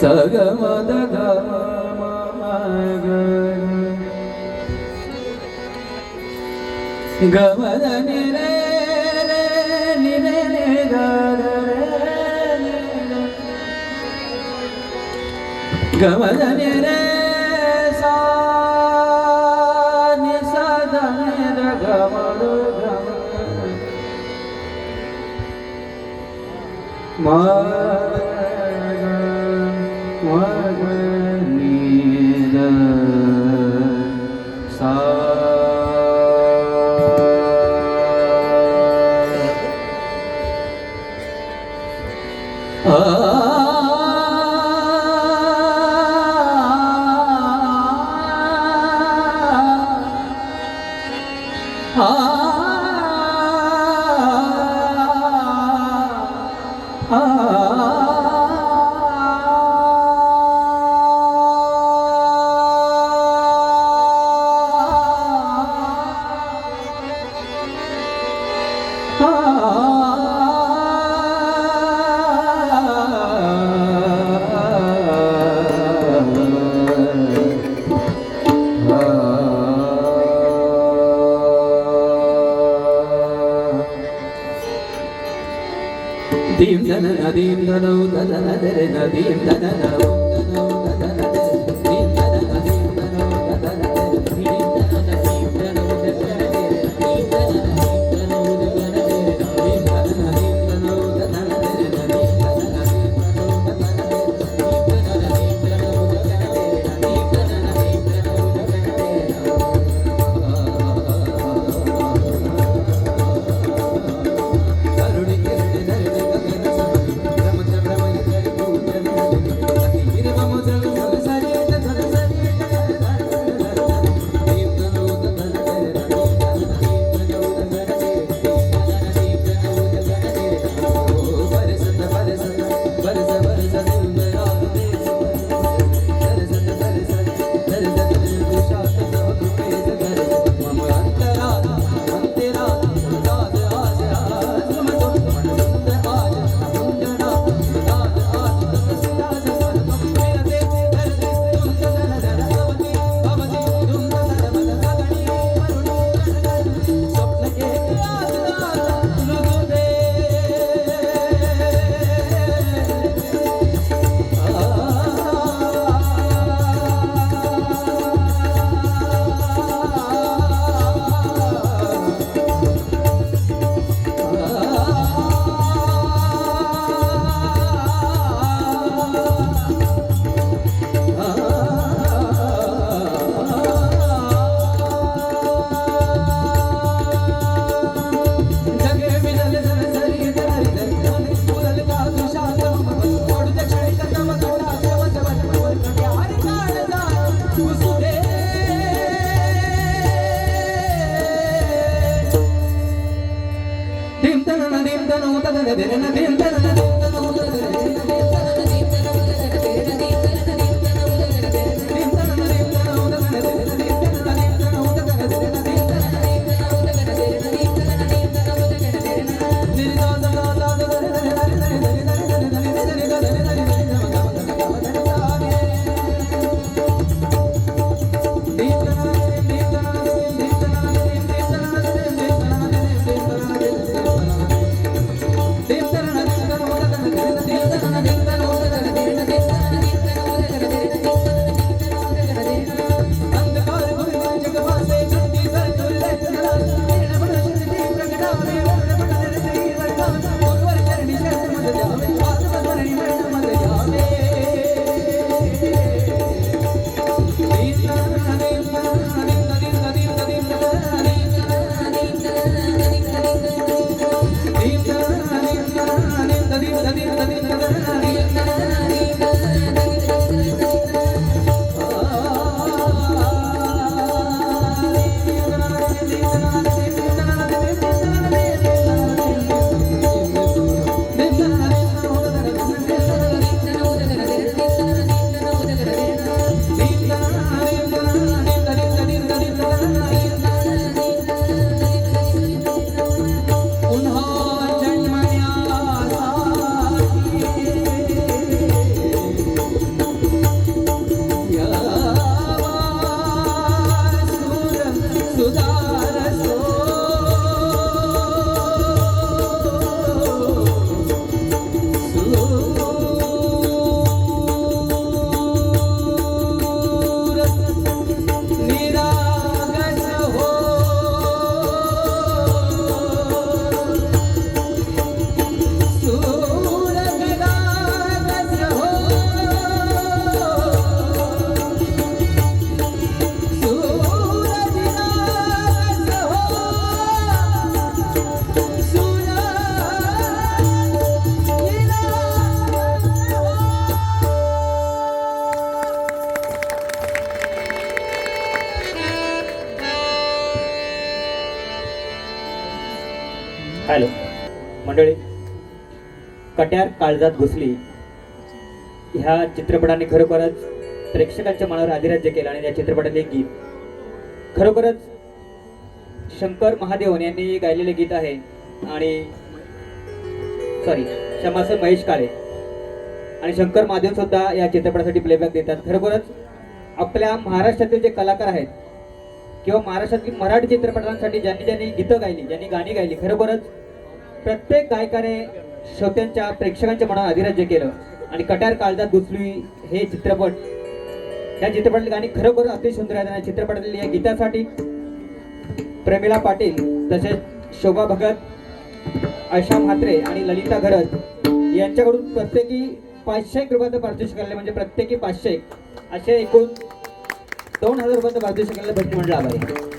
ಸಗಮದ ಗಮ Gavadanire, Gavadanire, Sa, Nisadamira, Gavadanire, Gavadanire, Gavadanire, Gavadanire, Gavadanire, Gavadanire, Gavadanire, Gavadanire, Dim da na dim da na da da da da dim da na na dele, né, hello. मंडळी कट्यार काळजात घुसली. ह्या चित्रपटाने खरोखरच प्रेक्षकांच्या मनावर अधिराज्य केलं आणि या चित्रपटातले गीत. खरोखरच शंकर महादेवन यांनी गायलेले गीत आहे आणि सॉरी क्षमासर महेश काळे. आणि शंकर महादेव सुद्धा या चित्रपटासाठी प्लेबॅक देतात. खरोखरच आपल्या महाराष्ट्रातील जे कलाकार आहेत किंवा महाराष्ट्रातील मराठी चित्रपटांसाठी ज्यांनी ज्यांनी गीतं गायली ज्यांनी गाणी गायली खरोखरच प्रत्येक गायकाने श्रोत्यांच्या प्रेक्षकांच्या मनात अधिराज्य केलं. आणि कट्यार काळजात घुसली हे चित्रपट. या चित्रपटातील गाणी खरोखर अतिशय सुंदर आहेत. आणि या चित्रपटातील या गीतासाठी प्रमिला पाटील तसेच शोभा भगत आशा म्हात्रे आणि ललिता घरत यांच्याकडून प्रत्येकी पाचशे एक रुपयाचं पारितोषिक आले म्हणजे प्रत्येकी पाचशे असे एकूण दोन हजार रुपयाचं पारितोषिक आलेलं भेटली म्हणजे आभारी